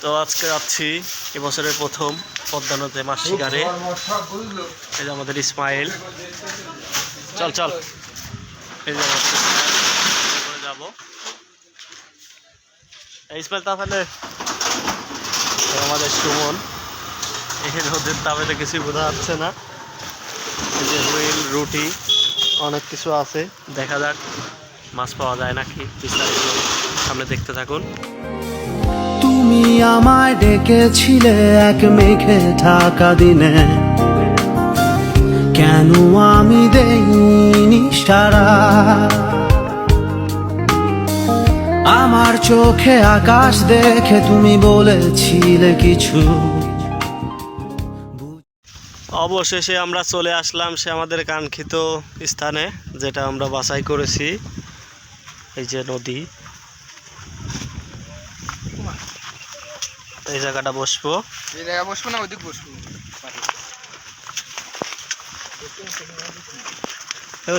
তো আজকে যাচ্ছি এবছরের প্রথম পদ্মা নদীতে মাছ শিকারে। এই যে আমাদের ইসমাইল। চল চল। এই যে আমাদের ইসমাইল। তাহলে। আমাদের সুমন। এই রোদের তাপে কিছুই বোঝা যাচ্ছে না। এই যে হুইল, রুটি, অনেক কিছু আছে। দেখা যাক, মাছ পাওয়া যায় নাকি? বিস্তারিত সামনে দেখতে থাকুন। তুমি আমায় ডেকেছিলে এক মেঘে ঢাকা দিনে। কেন আমি দেইনি সারা? আমার চোখে আকাশ দেখে তুমি বলেছিলে কিছু। অবশেষে আমরা চলে আসলাম সে আমাদের কাঙ্ক্ষিত স্থানে, যেটা আমরা বাছাই করেছি। এই যে নদী। এই জায়গাটা বসবো। এই জায়গায় বসবো না ওইদিক বসবো।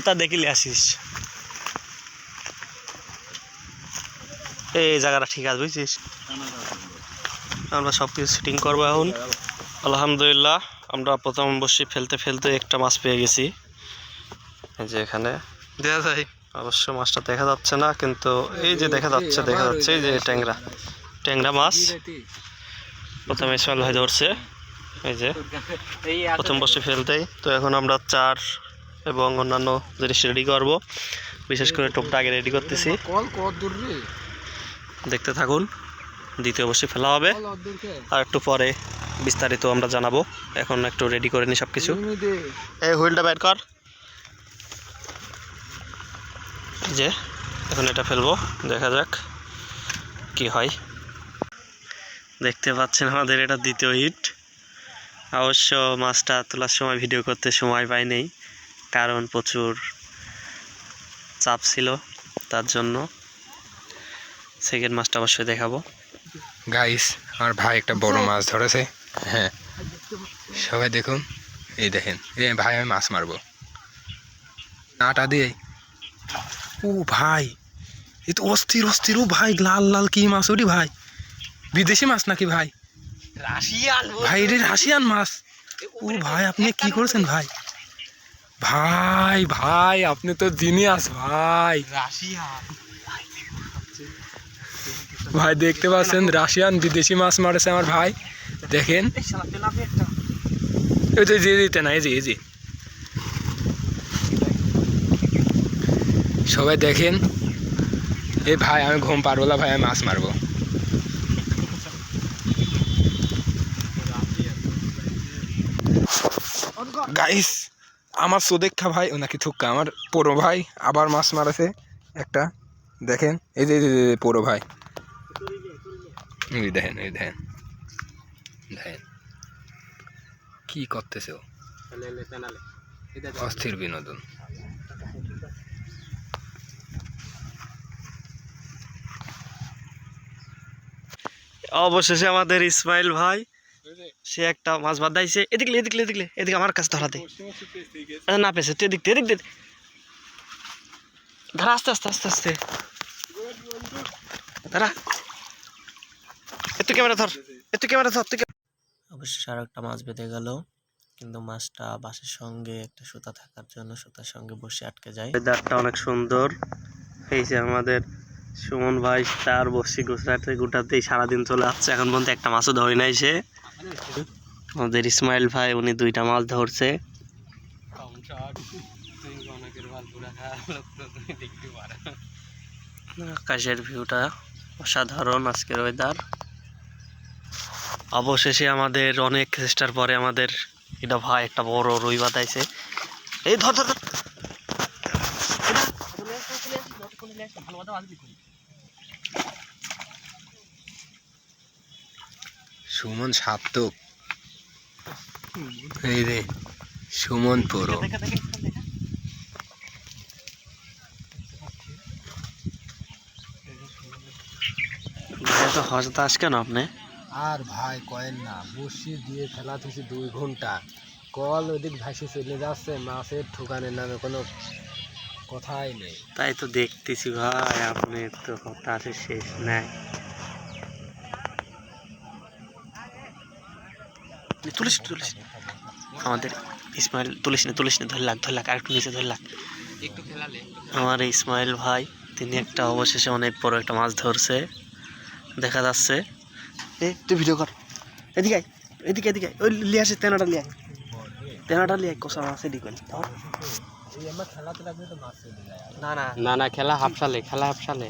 তা দেখিলে আসিস। এই জায়গাটা ঠিক আছে বুঝছিস? আমরা সব কিছু শুটিং করব এখন। আলহামদুলিল্লাহ আমরা প্রথম বসে ফেলতে ফেলতে একটা মাছ পেয়ে গেছি। এই যে এখানে। দেওয়া যায়। অবশ্য মাছটা দেখা যাচ্ছে না কিন্তু এই যে দেখা যাচ্ছে দেখা যাচ্ছে এই যে ট্যাংরা। ট্যাংরা মাছ। প্রথমে ইসমাইল ভাই ধরছে। এই যে, প্রথম বসে ফেলতেই। তো এখন আমরা চার এবং অন্যান্য জিনিস রেডি করব। বিশেষ করে টোপটা আগে রেডি করতেছি। দেখতে থাকুন, দ্বিতীয় বসে ফেলা হবে। আর একটু পরে বিস্তারিত আমরা জানাব। এখন একটু রেডি করে নিই সব কিছু এই হুইলটা বের কর। যে, এখন এটা ফেলব। দেখা যাক কি হয়। দেখতে পাচ্ছেন আমাদের এটা দ্বিতীয় হিট। অবশ্য মাছটা তোলার সময় ভিডিও করতে সময় পাই নেই কারণ প্রচুর চাপ ছিল তার জন্য। সেকেন্ড মাছটা অবশ্যই দেখাবো। গাইস আমার ভাই একটা বড় মাছ ধরেছে। হ্যাঁ। সবাই দেখুন এই দেখেন এই ভাই আমি মাছ মারবো। নাটা দিয়ে। ও ভাই এ তো অস্থির অস্থির। ও ভাই লাল লাল কি মাছ ওরি ভাই। বিদেশি মাছ নাকি ভাই? রাশিয়ান ভাই রে রাশিয়ান মাছ। ও ভাই আপনি কি করেছেন ভাই? ভাই ভাই আপনি তো দিনই জিনিয়াস ভাই। রাশিয়ান। ভাই দেখতে পাচ্ছেন রাশিয়ান বিদেশি মাছ মারেছে আমার ভাই। দেখেন। এই যে যে দিতে না এই যে এই যে। সবাই দেখেন। এ ভাই আমি ঘুম পারব না ভাই আমি মাছ মারবো। গাইস আমার সোদেক্ষা ভাই ও নাকি থুক্কা আমার পোড়ো ভাই আবার মাছ মারেছে একটা। দেখেন, এই যে পোড়ো ভাই। এই দেখেন এই দেখেন। দেখেন। কি করতেছে ও? অস্থির বিনোদন। অবশেষে আমাদের ইসমাইল ভাই সে একটা মাছ বাঁধাইছে এদিকে এদিকে এদিকে এদিকে আমার কাছে ধরাতে আরে না পেছে তুই এদিক এদিক দিয়ে। ধরা আস্তে আস্তে আস্তে আস্তে। ধরা। এত ক্যামেরা ধর। এত ক্যামেরা ধর তুই অবশ্যই আর একটা মাছ বেঁধে গেল। কিন্তু মাছটা বাসের সঙ্গে একটা সুতা থাকার জন্য সুতার সঙ্গে বসে আটকে যায়। ওয়েদারটা অনেক সুন্দর। এই যে আমাদের সুমন ভাই তার বসি গুজরাটে গোটাতেই সারাদিন চলে আসছে। এখন পর্যন্ত একটা মাছও ধরে নাই সে। আমাদের ইসমাইল ভাই, উনি দুইটা মাছ ধরছে। আকাশের ভিউটা অসাধারণ আজকের ওয়েদার অবশেষে আমাদের অনেক চেষ্টার পরে আমাদের এটা ভাই একটা বড় রুই বাতাইছে এই ধর ধর। সুমন সাত্তক এই রে সুমন পুরো। দেখা, দেখা, দেখা। ভাই, এত হতাশ কেন আপনি? আর ভাই কয়েন না বসি দিয়ে ফেলা থেকে দুই ঘণ্টা। কল ওদিক ভাসি চলে যাচ্ছে মাছের ঠোকানের নামে কোনো কথাই নেই। তাই তো দেখতেছি ভাই আপনি তো হতাশে শেষ নাই। তুলিস তুলিস আমাদের ইসমাইল তুলিস নি তুলিস নি ধরে লাগ ধরে লাগ আর একটু নিচে ধরে লাগ। আমার এই ইসমাইল ভাই তিনি একটা অবশেষে অনেক বড় একটা মাছ ধরছে। দেখা যাচ্ছে। এ তুই ভিডিও কর। এদিকে আয়, এদিকে এদিকে ওই লিয়ে আসে তেনাটা লিয়ে তেনাটা লিয়ে কষা মাছ এদিকে। ধর। না না। না না খেলা হাফসালে খেলা হাফসালে।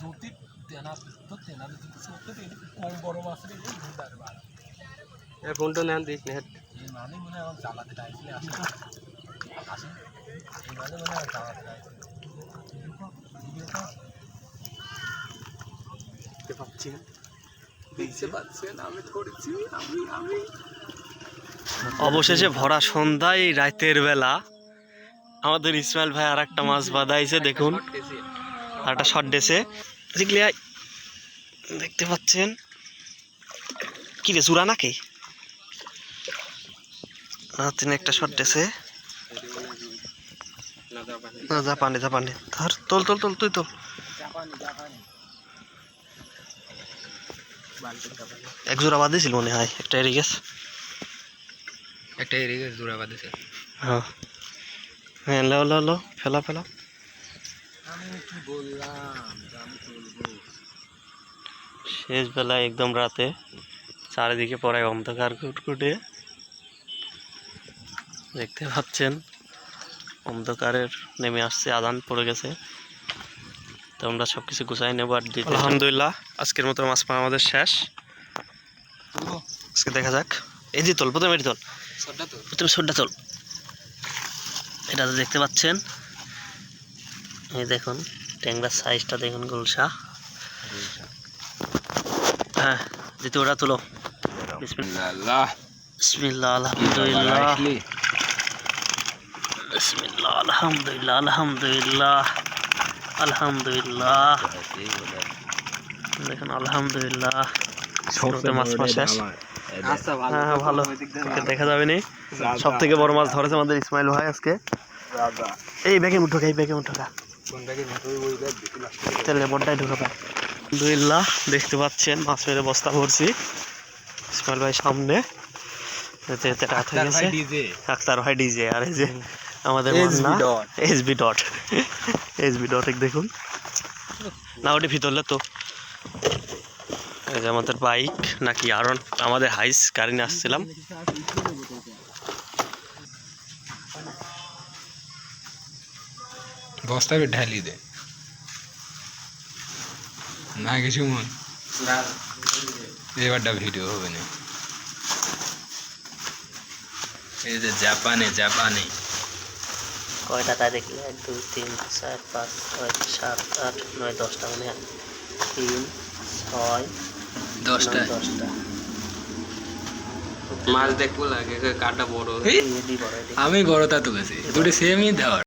যদি তেনা তো তেনা যদি সত্যি কম বড় এই ধুদার বার এ ফোনটা নেন দিস নে এই মানে আমার জ্বালাতে চাইছিলে আসে। আসে। এই মানে মনে হয় জ্বালাতে চাইছিলে। ভিডিও কর দেখতে দেখতে পাচ্ছেন আমি ধরেছি আমি আমি অবশেষে ভরা সন্ধ্যায় রাতের বেলা আমাদের ইসমাইল ভাই আর একটা মাছ বাঁধাইছে দেখুন। আর একটা শট ডেসে দেখতে পাচ্ছেন? কি রে চূড়া নাকি? তিনি একটা শট ডেসে না জাপানি জাপানি ধর তোল তোল তোল তুই তোল। এক জোড়া বাঁধিয়েছিল মনে হয় একটা এড়ে গেছে একটা এরিগে জোড়া বাঁধেছে। হ্যাঁ। হ্যাঁ লো লো লো ফেলা ফেলা। শেষ বেলায় একদম রাতে চারিদিকে পড়ায় অন্ধকার কুটকুটে। দেখতে পাচ্ছেন অন্ধকারের নেমে আসছে আদান পড়ে গেছে। তো আমরা সব কিছু গুছাই নেব আর দিতে। আলহামদুলিল্লাহ আজকের মতো মাছ পাওয়া আমাদের শেষ। আজকে দেখা যাক। এই যে তোল প্রথমে তোল। প্রথমে সোডা তোল। এটা দেখতে পাচ্ছেন। এই দেখুন ট্যাংরার সাইজটা দেখুন গুলশা। হ্যাঁ যেতে ওটা তুলো। বিসমিল্লাহ। আলহামদুলিল্লাহ। বিসমিল্লাহ আলহামদুলিল্লাহ আলহামদুলিল্লাহ। আলহামদুলিল্লাহ। দেখুন আলহামদুলিল্লাহ। মাছ মাছ শেষ। আচ্ছা হ্যাঁ হ্যাঁ ভালো। দেখা যাবে নি। সব থেকে বড় মাছ ধরেছে আমাদের ইসমাইল ভাই আজকে। এই ব্যাগে মুঠো এই ব্যাগে মুঠো তেলে বড্ডাই ঢুকাবে আলহামদুলিল্লাহ দেখতে পাচ্ছেন মাছ মেরে বস্তা ভরছি ইসমাইল ভাই সামনে। এতে এতে রাত হয়ে গেছে। আক্তার ভাই ডিজে আর এই যে আমাদের। SB dot. SB dot. দেখুন। না ওটি ভিতরলে তো। এই যে আমাদের বাইক নাকি আরন আমাদের হাইস গাড়ি নিয়ে আসছিলাম। বস্তাকে ঢালি দে। না কিছু মন এবারটা ভিডিও হবে না। এই যে জাপানে জাপানে। কয়টা তাই দেখলে এক দুই তিন চার পাঁচ ছয় সাত আট নয় দশটা মানে তিন ছয় দশটা। দশটা। মাছ দেখব লাগে কাটা বড়। আমি বড়টা তুলেছি দুটো সেমই দেওয়ার